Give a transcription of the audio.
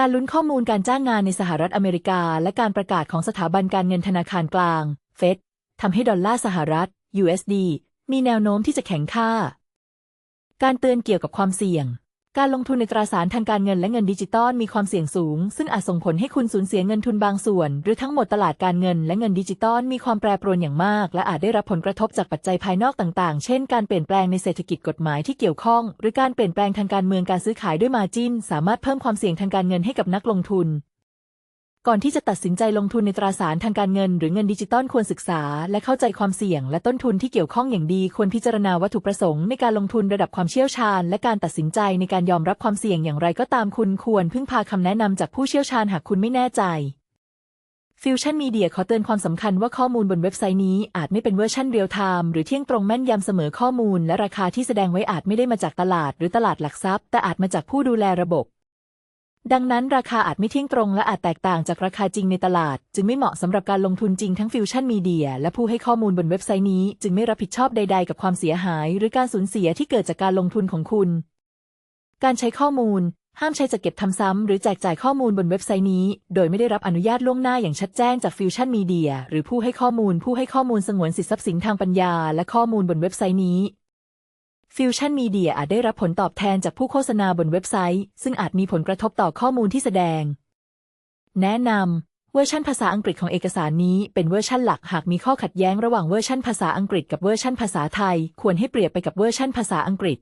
การลุ้นข้อมูลการจ้างงานในสหรัฐอเมริกา และการประกาศของสถาบันการเงินธนาคารกลาง เฟดทำให้ดอลลาร์สหรัฐ USD มีแนวโน้มที่จะแข็งค่า การเตือนเกี่ยวกับความเสี่ยง การลงทุนในตราสารทางการเงินและเงินดิจิตอลมีความเสี่ยงสูง ซึ่งอาจส่งผลให้คุณสูญเสียเงินทุนบางส่วน หรือทั้งหมดตลาดการเงินและเงินดิจิตอลมีความแปรปรวนอย่างมาก และอาจได้รับผลกระทบจากปัจจัยภายนอกต่างๆ เช่น การเปลี่ยนแปลงในเศรษฐกิจกฎหมายที่เกี่ยวข้อง หรือการเปลี่ยนแปลงทางการเมืองการซื้อขายด้วยมาจินสามารถเพิ่มความเสี่ยงทางการเงินให้กับนักลงทุน ก่อนที่จะตัดสินใจลงทุนในตราสารทางการเงิน หรือเงินดิจิตอลควรศึกษา และเข้าใจความเสี่ยง และต้นทุนที่เกี่ยวข้องอย่างดี ควรพิจารณาวัตถุประสงค์ในการลงทุนระดับความเชี่ยวชาญ และการตัดสินใจในการยอมรับความเสี่ยงอย่างไรก็ตามคุณควรพึ่งพาคำแนะนำจากผู้เชี่ยวชาญหากคุณไม่แน่ใจฟิวชั่นมีเดียขอเตือนความสำคัญว่าข้อมูลบนเว็บไซต์นี้อาจไม่เป็นเวอร์ชันเรียลไทม์หรือเที่ยงตรงแม่นยำเสมอข้อมูล และราคาที่แสดงไว้อาจไม่ได้มาจากตลาด หรือตลาดหลักทรัพย์ แต่อาจมาจากผู้ดูแลระบบ ดังนั้นราคาอาจไม่เที่ยงตรงและอาจแตกต่างจากราคาจริงในตลาด จึงไม่เหมาะสำหรับการลงทุนจริงทั้งฟิวชั่นมีเดียและผู้ให้ข้อมูลบนเว็บไซต์นี้ จึงไม่รับผิดชอบใด ๆ กับความเสียหาย หรือการสูญเสียที่เกิดจากการลงทุนของคุณ การใช้ข้อมูล ห้ามใช้จัดเก็บทำซ้ำหรือแจกจ่ายข้อมูลบนเว็บไซต์นี้ โดยไม่ได้รับอนุญาตล่วงหน้าอย่างชัดแจ้งจากฟิวชั่นมีเดียหรือผู้ให้ข้อมูล ผู้ให้ข้อมูลสงวนสิทธิทรัพย์สินทางปัญญา และข้อมูลบนเว็บไซต์นี้ ฟิวชั่นมีเดียอาจได้รับผลตอบแทนจากผู้โฆษณาบนเว็บไซต์ ซึ่งอาจมีผลกระทบต่อข้อมูลที่แสดง แนะนำเวอร์ชันภาษาอังกฤษของเอกสารนี้เป็นเวอร์ชันหลักหากมีข้อขัดแย้งระหว่างเวอร์ชันภาษาอังกฤษกับเวอร์ชันภาษาไทย ควรให้เปรียบไปกับเวอร์ชันภาษาอังกฤษ